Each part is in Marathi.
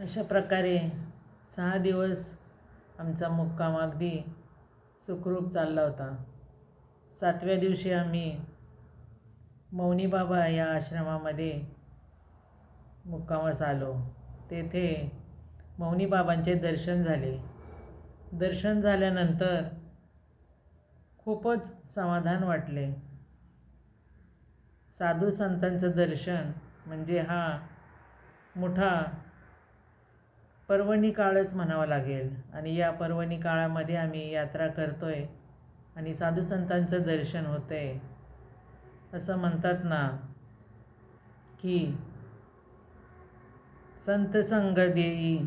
अशा प्रकारे सहा दिवस आमचा मुक्काम अगदी सुखरूप चालला होता. सातव्या दिवशी आम्ही मौनी बाबा या आश्रमामध्ये मुक्कामास आलो. तेथे मौनी बाबांचे दर्शन झाले. दर्शन झाल्यानंतर खूपच समाधान वाटले. साधू संतांचं दर्शन म्हणजे हा मोठा पर्वणी काळच म्हणावा लागेल. आणि या पर्वणी काळामध्ये आम्ही यात्रा करतोय आणि साधू संतांचं दर्शन होतंय. असं म्हणतात ना की संत संग देई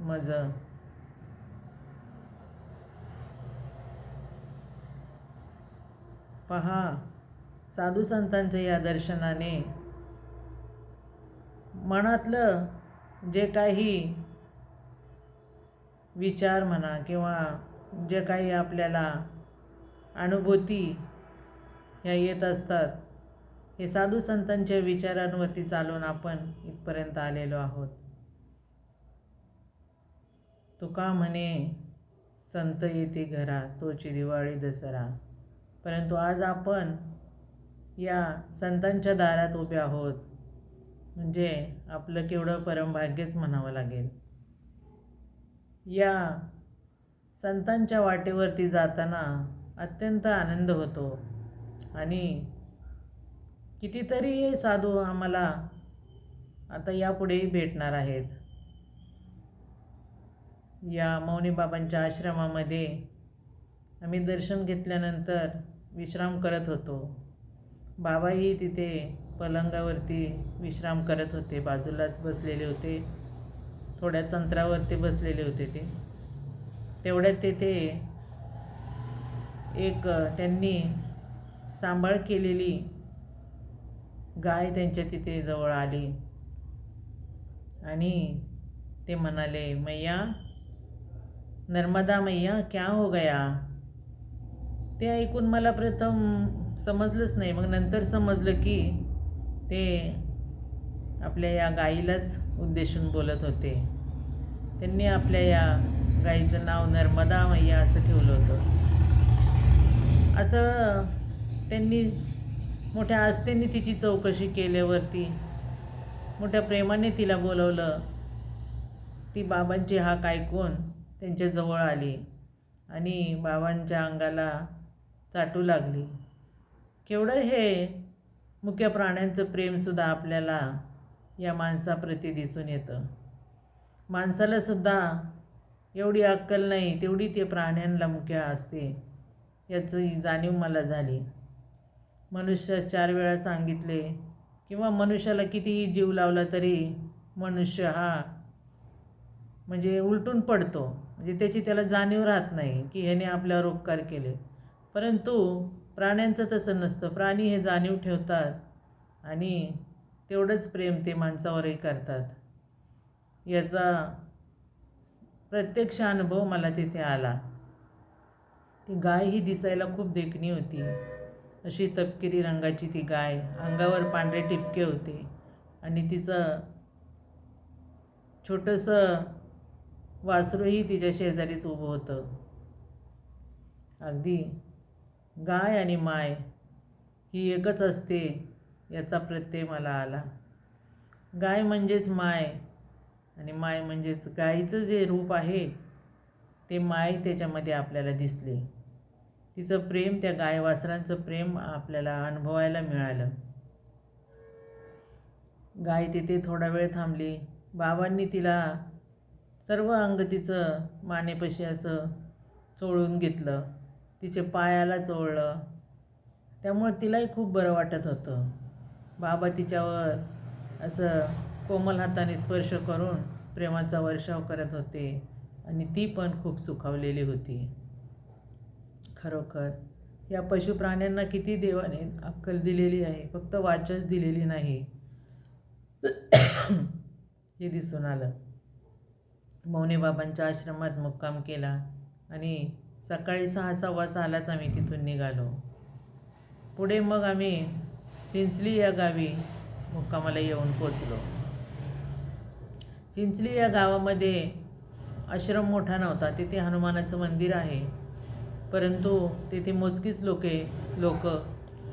मज. पहा साधू संतांच्या या दर्शनाने मनातलं जे काही विचार म्हणा किंवा जे काही आपल्याला अनुभूती ह्या येत असतात हे साधू संतांच्या विचारांवरती चालून आपण इथपर्यंत आलेलो आहोत. तुका म्हणे संत येते घरा तोची दिवाळी दसरा. परंतु आज आपण या संतांच्या दारात उभे आहोत. म्हणजे आपलं केवढं परमभाग्यच म्हणावं लागेल. या संतांच्या वाटेवरती जाताना अत्यंत आनंद होतो. आणि कितीतरी साधू आम्हाला आता यापुढेही भेटणार आहेत. या मौनी बाबांच्या आश्रमामध्ये आम्ही दर्शन घेतल्यानंतर विश्राम करत होतो. बाबाही तिथे पलंगावरती विश्राम करत होते. बाजूलाच बसलेले होते. थोड्याच अंतरावरती बसलेले होते ते. तेवढ्यात तेथे एक त्यांनी सांभाळ केलेली गाय त्यांच्या तिथे जवळ आली. आणि ते म्हणाले मैया नर्मदा मैया क्या हो गया? ते ऐकून मला प्रथम समजलंच नाही. मग नंतर समजलं की ते आपल्या या गाईलाच उद्देशून बोलत होते. त्यांनी आपल्या या गाईचं नाव नर्मदा मैया असं ठेवलं होतं. असं त्यांनी मोठ्या आस्थेने तिची चौकशी केल्यावरती मोठ्या प्रेमाने तिला बोलवलं. ती बाबांची हाक ऐकून त्यांच्याजवळ आली आणि बाबांच्या अंगाला चाटू लागली. केवढं हे मुख्य प्राण्यांचं प्रेमसुद्धा आपल्याला या माणसाप्रती दिसून येतं. माणसालासुद्धा एवढी अक्कल नाही तेवढी ते प्राण्यांना मुख्य असते याची जाणीव मला झाली. मनुष्य चार वेळा सांगितले किंवा मनुष्याला कितीही जीव लावला तरी मनुष्य हा म्हणजे उलटून पडतो. म्हणजे त्याची त्याला जाणीव राहत नाही की ह्याने आपल्यावर उपकार केले. परंतु प्राण्यांचं तसं नसतं. प्राणी हे जाणीव ठेवतात आणि तेवढंच प्रेम ते माणसावरही करतात. याचा प्रत्यक्ष अनुभव मला तिथे आला. ती गाय ही दिसायला खूप देखणी होती. अशी तपकिरी रंगाची ती गाय. अंगावर पांढरे टिपके होते आणि तिचं छोटंसं वासरूही तिच्या शेजारीच उभं होतं. अगदी गाय आणि माय ही एकच असते याचा प्रत्यय मला आला. गाय म्हणजेच माय आणि माय म्हणजेच गायीचं जे रूप आहे ते माय त्याच्यामध्ये आपल्याला दिसले. तिचं प्रेम त्या गाय वासरांचं प्रेम आपल्याला अनुभवायला मिळालं. गाय तिथे थोडा वेळ थांबली. बाबांनी तिला सर्व अंग तिचं मानेपाशी असं चोळून घेतलं. तिचे पायाला चोळलं. त्यामुळे तिलाही खूप बरं वाटत होतं. बाबा तिच्यावर असं कोमल हाताने स्पर्श करून प्रेमाचा वर्षाव करत होते आणि ती पण खूप सुखावलेली होती. खरोखर या पशुप्राण्यांना किती देवाने अक्कल दिलेली आहे फक्त वाचच दिलेली नाही. हे दिसून आलं. मौने बाबांच्या आश्रमात मुक्काम केला आणि सकाळी सहा सव्वा सहालाच आम्ही तिथून निघालो. पुढे मग आम्ही चिंचली या गावी मुक्कामाला येऊन पोचलो. चिंचली या गावामध्ये आश्रम मोठा नव्हता. तिथे हनुमानाचं मंदिर आहे. परंतु तेथे मोजकीच लोके लोक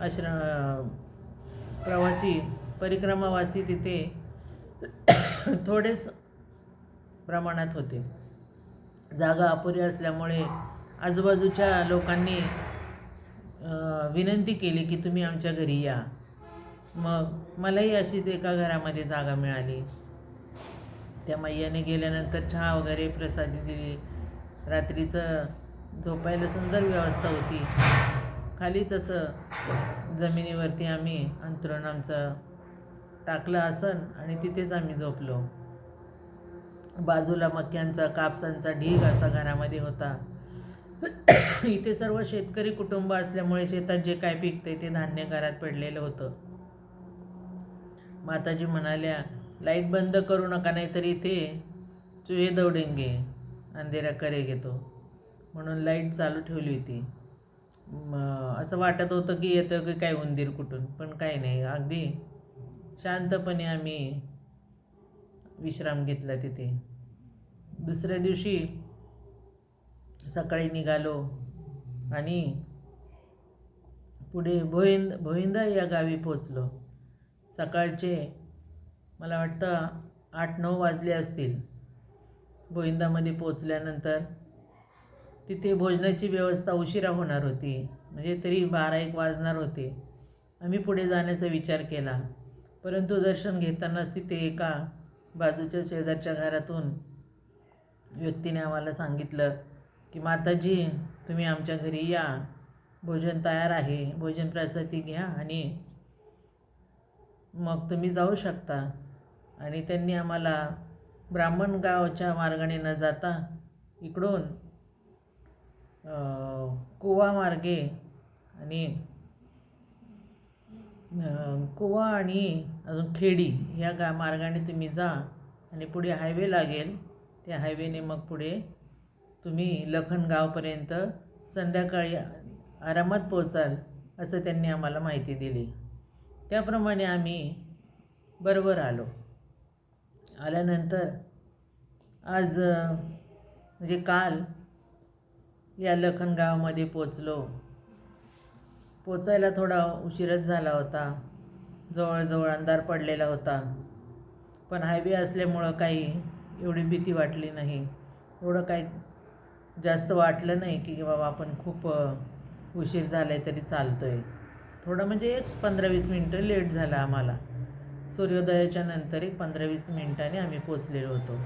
आश्रम प्रवासी परिक्रमावासी तिथे थोडेच प्रमाणात होते. जागा अपुरी असल्यामुळे आजूबाजूच्या लोकांनी विनंती केली की तुम्ही आमच्या घरी या. मग मलाही अशीच एका घरामध्ये जागा मिळाली. त्या मैयाने गेल्यानंतर चहा वगैरे प्रसादी दिली. रात्रीचं झोपायला सुंदर व्यवस्था होती. खालीच असं जमिनीवरती आम्ही अंतरण आमचं टाकलं आसन आणि तिथेच आम्ही झोपलो. बाजूला मक्यांचा कापसांचा ढीग असा घरामध्ये होता. इथे सर्व शेतकरी कुटुंब असल्यामुळे शेतात जे काय पिकते ते धान्य घरात पडलेलं होतं. माताजी म्हणाल्या लाइट बंद करू नका नाहीतर इथे चुहे दौडेंगे अंधेरा करे घेतो. म्हणून लाइट चालू ठेवली होती. असं वाटत होतं की येतं की काय उंदीर कुठून पण काही नाही. अगदी शांतपणे आम्ही विश्राम घेतला तिथे. दुसऱ्या दिवशी सकाळी निघालो आणि पुढे भोईंद भोईंदा या गावी पोचलो सकाळचे मला वाटतं आठ नऊ वाजले असतील. भोईंदामध्ये पोचल्यानंतर तिथे भोजनाची व्यवस्था उशिरा होणार होती. म्हणजे तरी बारा एक वाजणार होते. आम्ही पुढे जाण्याचा विचार केला. परंतु दर्शन घेतानाच तिथे एका बाजूच्या शेजारच्या घरातून व्यक्तीने आम्हाला सांगितलं की माताजी तुम्ही आमच्या घरी या. भोजन तयार आहे. भोजन प्रसादी घ्या आणि मग तुम्ही जाऊ शकता. आणि त्यांनी आम्हाला ब्राह्मण गावच्या मार्गाने न जाता इकडून अ, कुवा मार्गे आणि कुवा आणि अजून खेडी या गा मार्गाने तुम्ही जा आणि पुढे हायवे लागेल. त्या हायवेने मग पुढे तुम्ही लखनगावपर्यंत संध्याकाळी आरामात पोचाल असं त्यांनी आम्हाला माहिती दिली. त्याप्रमाणे आम्ही बरोबर आलो. आल्यानंतर आज म्हणजे काल या लखनगावामध्ये पोचलो पोचायला थोडा उशीरच झाला होता. जवळजवळ अंधार पडलेला होता. पण हायवे असल्यामुळं काही एवढी भीती वाटली नाही. एवढं काही जास्त वाटलं नाही की बाबा आपण खूप उशीर झाला आहे तरी चालतो आहे थोडं म्हणजे एक पंधरा वीस मिनटं लेट झालं आम्हाला. सूर्योदयाच्या नंतर एक पंधरा वीस मिनटाने आम्ही पोचलेलो होतो.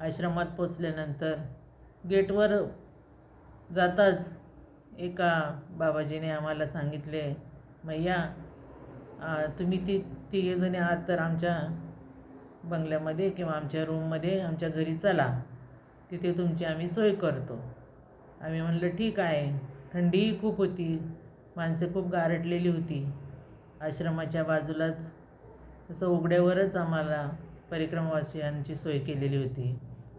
आश्रमात पोचल्यानंतर गेटवर जाताच एका बाबाजीने आम्हाला सांगितले मैया तुम्ही ती तिघेजणी आहात तर आमच्या बंगल्यामध्ये किंवा आमच्या रूममध्ये आमच्या घरी चला. तिथे तुमची आम्ही सोय करतो. आम्ही म्हणलं ठीक आहे. थंडीही खूप होती. माणसं खूप गारटलेली होती. आश्रमाच्या बाजूलाच तसं उघड्यावरच आम्हाला परिक्रमावासियांची सोय केलेली होती.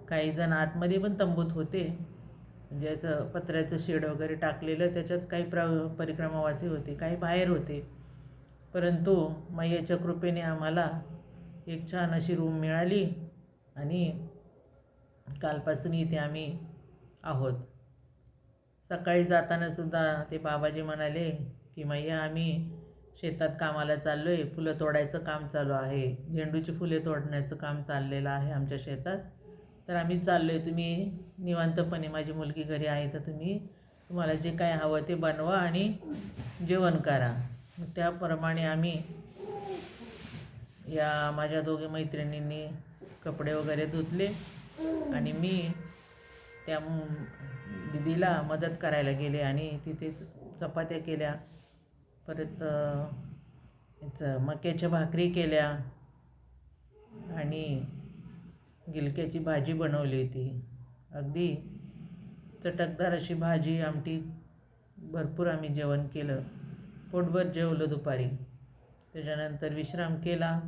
काही जण आतमध्ये पण तंबूत होते. म्हणजे असं पत्र्याचं शेड वगैरे टाकलेलं त्याच्यात काही प्र परिक्रमावासी होते काही बाहेर होते. परंतु मैयाच्या कृपेने आम्हाला एक छान अशी रूम मिळाली आणि कालपासून इथे आम्ही आहोत. सकाळी जाताना सुद्धा ते बाबाजी म्हणाले की मैया आम्ही शेतात कामाला चाललो आहे फुलं तोडायचं काम चालू आहे. झेंडूची फुले तोडण्याचं काम चाललेलं आहे आमच्या शेतात. तर आम्ही चाललो आहे तुम्ही निवांतपणे माझी मुलगी घरी आहे तर तुम्ही तुम्हाला जे काय हवं ते बनवा आणि जेवण करा. त्याप्रमाणे आम्ही या माझ्या दोघी मैत्रिणींनी कपडे वगैरे धुतले. आणि मी त्या दिदीला दीदीला मदत करायला गेले आणि तिथे चपात्या केल्या. परत याचं मक्याच्या भाकरी केल्या आणि गिलक्याची भाजी बनवली होती. अगदी चटकदार अशी भाजी आमटी भरपूर आम्ही जेवण केलं. पोटभर जेवलं दुपारी. त्याच्यानंतर विश्राम केला.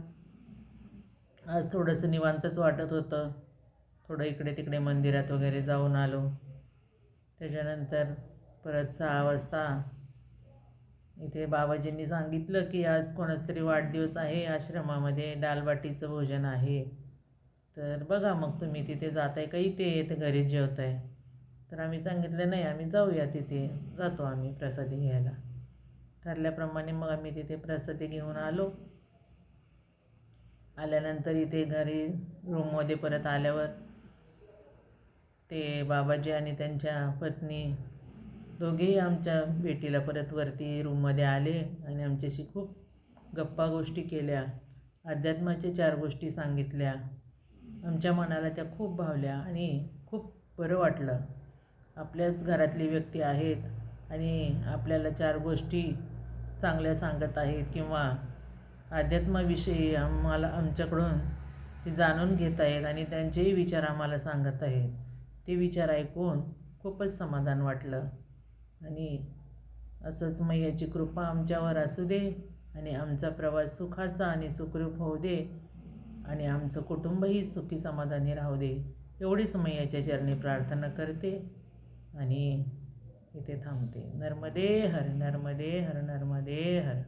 आज थोडंसं निवांतच वाटत होतं. थोडं इकडे तिकडे मंदिरात वगैरे जाऊन आलो. त्याच्यानंतर परत सहा वाजता इथे बाबाजींनी सांगितलं की आज कोणाचा तरी वाढदिवस आहे आश्रमामध्ये डालबाटीचं भोजन आहे. तर बघा मग तुम्ही तिथे जात आहे का? इथे येते घरीच जेवत आहे तर आम्ही सांगितलं नाही आम्ही जाऊया तिथे. जातो आम्ही प्रसादी घ्यायला. ठरल्याप्रमाणे मग आम्ही तिथे प्रसादी घेऊन आलो. आल्यानंतर इथे घरी रूममध्ये परत आल्यावर ते बाबाजी आणि त्यांच्या पत्नी दोघेही आमच्या भेटीला परत वरती रूममध्ये आले आणि आमच्याशी खूप गप्पा गोष्टी केल्या. अध्यात्माच्या चार गोष्टी सांगितल्या. आमच्या मनाला त्या खूप भावल्या आणि खूप बरं वाटलं. आपल्याच घरातली व्यक्ती आहेत आणि आपल्याला चार गोष्टी चांगल्या सांगत आहेत किंवा अध्यात्माविषयी आम्हाला आमच्याकडून ते जाणून घेत आहेत आणि त्यांचेही विचार आम्हाला सांगत आहेत. ते विचार ऐकून खूपच समाधान वाटलं. आणि असंच मैयाची कृपा आमच्यावर असू दे आणि आमचा प्रवास सुखाचा आणि सुखरूप होऊ दे आणि आमचं कुटुंबही सुखी समाधानी राहू दे एवढीच मैयाच्या चरणी प्रार्थना करते आणि इथे थांबते. नर्मदे हर नर्मदे हर नर्मदे हर.